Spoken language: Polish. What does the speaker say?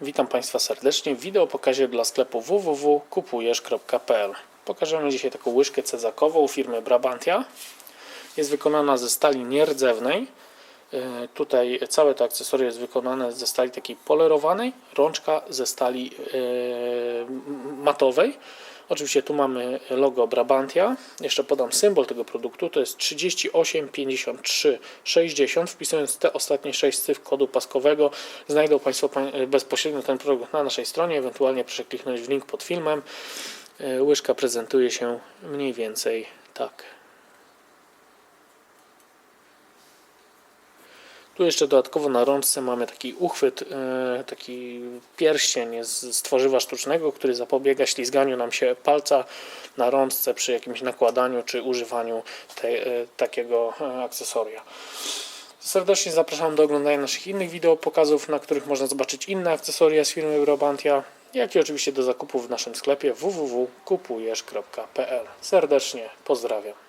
Witam Państwa serdecznie w wideo pokazie dla sklepu www.kupujesz.pl Pokażemy dzisiaj taką łyżkę cezakową firmy Brabantia. Jest wykonana ze stali nierdzewnej. E, Tutaj całe to akcesoria jest wykonane ze stali takiej polerowanej, rączka ze stali e, matowej. Oczywiście tu mamy logo Brabantia. Jeszcze podam symbol tego produktu. To jest 38 53 60. Wpisując te ostatnie 6 cyfr kodu paskowego znajdą Państwo pań- bezpośrednio ten produkt na naszej stronie. Ewentualnie proszę kliknąć w link pod filmem. E, Łyżka prezentuje się mniej więcej tak. Tu jeszcze dodatkowo na rączce mamy taki uchwyt, e, taki pierścień z, tworzywa sztucznego, który zapobiega ślizganiu nam się palca na rączce przy jakimś nakładaniu czy używaniu te, e, takiego e, akcesoria. Serdecznie zapraszam do oglądania naszych innych wideo pokazów, na których można zobaczyć inne akcesoria z firmy Brabantia, jak i oczywiście do zakupu w naszym sklepie www.kupujesz.pl. Serdecznie pozdrawiam.